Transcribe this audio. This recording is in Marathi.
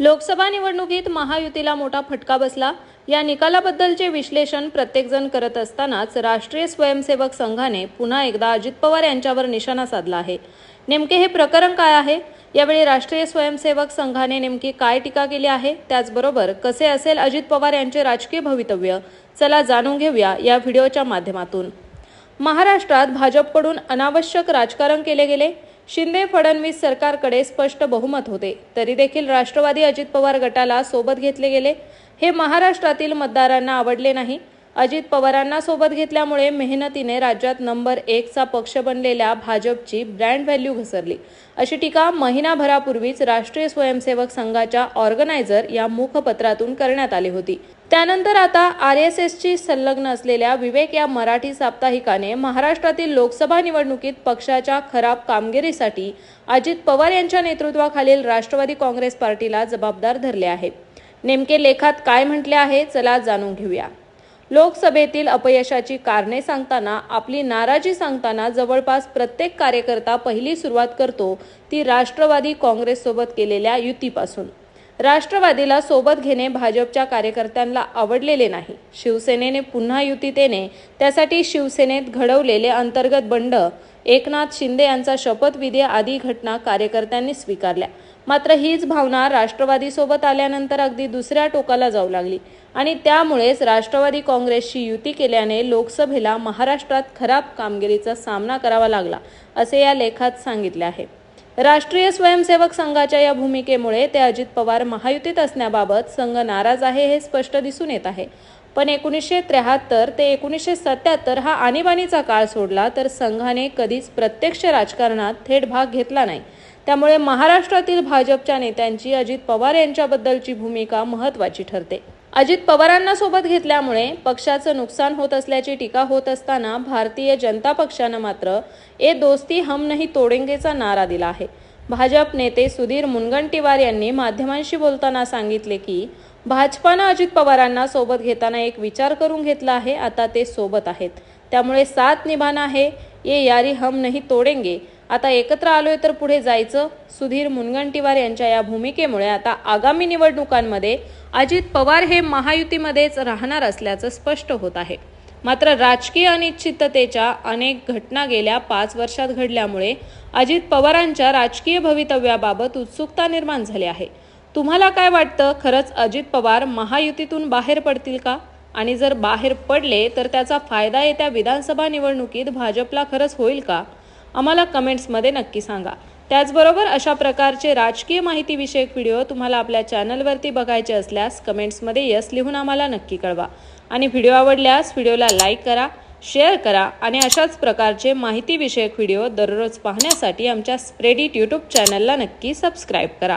लोकसभा निवडणुकीत महायुतीला मोठा फटका बसला. या निकालाबद्दलचे विश्लेषण प्रत्येकजण करत असतानाच राष्ट्रीय स्वयंसेवक संघाने पुन्हा एकदा अजित पवार यांच्यावर निशाणा साधला आहे. नेमके हे प्रकरण काय आहे? यावेळी राष्ट्रीय स्वयंसेवक संघाने नेमकी काय टीका केली आहे? त्याचबरोबर कसे असेल अजित पवार यांचे राजकीय भवितव्य? चला जाणून घेऊया या व्हिडिओच्या माध्यमातून. महाराष्ट्रात भाजपकडून अनावश्यक राजकारण केले गेले. शिंदे फडणवीस सरकारकडे स्पष्ट बहुमत होते. तरी देखील राष्ट्रवादी अजित पवार गटाला सोबत घेतले गेले. हे महाराष्ट्रातील मतदारांना आवडले नाही. अजित पवारांना सोबत घेतल्यामुळे मेहनतीने राज्यात नंबर एकचा पक्ष बनलेल्या भाजपची ब्रँड व्हॅल्यू घसरली. अशी टीका महिनाभरापूर्वीच राष्ट्रीय स्वयंसेवक संघाच्या ऑर्गनायझर या मुखपत्रातून करण्यात आली होती. त्यानंतर आता आर एस एसची संलग्न असलेल्या विवेक या मराठी साप्ताहिकाने महाराष्ट्रातील लोकसभा निवडणुकीत पक्षाच्या खराब कामगिरीसाठी अजित पवार यांच्या नेतृत्वाखालील राष्ट्रवादी काँग्रेस पार्टीला जबाबदार धरले आहे. नेमके लेखात काय म्हटले आहे चला जाणून घेऊया. लोकसभेतील अपयशाची कारणे सांगताना आपली नाराजी सांगताना जवळपास प्रत्येक कार्यकर्ता पहिली सुरुवात करतो ती राष्ट्रवादी काँग्रेससोबत केलेल्या युतीपासून. राष्ट्रवादीला सोबत घेणे भाजपच्या कार्यकर्त्यांना आवडलेले नाही. शिवसेनेने पुन्हा युतीतेने त्यासाठी शिवसेनेत घडवलेले अंतर्गत बंड एकनाथ शिंदे यांचा शपथविधी आदी घटना कार्यकर्त्यांनी स्वीकारल्या. मात्र हीच भावना राष्ट्रवादीसोबत आल्यानंतर अगदी दुसऱ्या टोकाला जाऊ लागली आणि त्यामुळेच राष्ट्रवादी काँग्रेसशी युती केल्याने लोकसभेला महाराष्ट्रात खराब कामगिरीचा सामना करावा लागला असे या लेखात सांगितले आहे. राष्ट्रीय स्वयंसेवक संघाच्या या भूमिकेमुळे ते अजित पवार महायुतीत असण्याबाबत संघ नाराज आहे हे स्पष्ट दिसून येत आहे. पण एकोणीसशे त्र्याहत्तर ते एकोणीसशे सत्याहत्तर हा आणीबाणीचा काळ सोडला तर संघाने कधीच प्रत्यक्ष राजकारणात थेट भाग घेतला नाही. त्यामुळे महाराष्ट्रातील भाजपच्या नेत्यांची अजित पवार यांच्याबद्दलची भूमिका महत्त्वाची ठरते. अजित पवारांना सोबत घेतल्यामुळे पक्षाचं नुकसान होत असल्याची टीका होत असताना भारतीय जनता पक्षानं मात्र ए दोस्ती हम नहीं तोडेंगेचा नारा दिला आहे. भाजप नेते सुधीर मुनगंटीवार यांनी माध्यमांशी बोलताना सांगितले की भाजपानं अजित पवारांना सोबत घेताना एक विचार करून घेतला आहे आता ते सोबत आहेत. त्यामुळे साथ निभाना आहे ये यारी हम नहीं तोडेंगे. आता एकत्र आलोय तर पुढे जायचं. सुधीर मुनगंटीवार यांच्या या भूमिकेमुळे आता आगामी निवडणुकांमध्ये अजित पवार हे महायुतीमध्येच राहणार असल्याचं स्पष्ट होत आहे. मात्र राजकीय अनिश्चिततेच्या अनेक घटना गेल्या पाच वर्षात घडल्यामुळे अजित पवारांच्या राजकीय भवितव्याबाबत उत्सुकता निर्माण झाली आहे. तुम्हाला काय वाटतं? खरंच अजित पवार महायुतीतून बाहेर पडतील का? आणि जर बाहेर पडले तर त्याचा फायदा येत्या विधानसभा निवडणुकीत भाजपला खरंच होईल का? आम्हाला कमेंट्समध्ये नक्की सांगा. त्याचबरोबर अशा प्रकारचे राजकीय माहितीविषयक व्हिडिओ तुम्हाला आपल्या चॅनलवरती बघायचे असल्यास कमेंट्समध्ये यस लिहून आम्हाला नक्की कळवा. आणि व्हिडिओ आवडल्यास व्हिडिओला लाईक करा शेअर करा आणि अशाच प्रकारचे माहितीविषयक व्हिडिओ दररोज पाहण्यासाठी आमच्या स्प्रेडिट यूट्यूब चॅनलला नक्की सबस्क्राईब करा.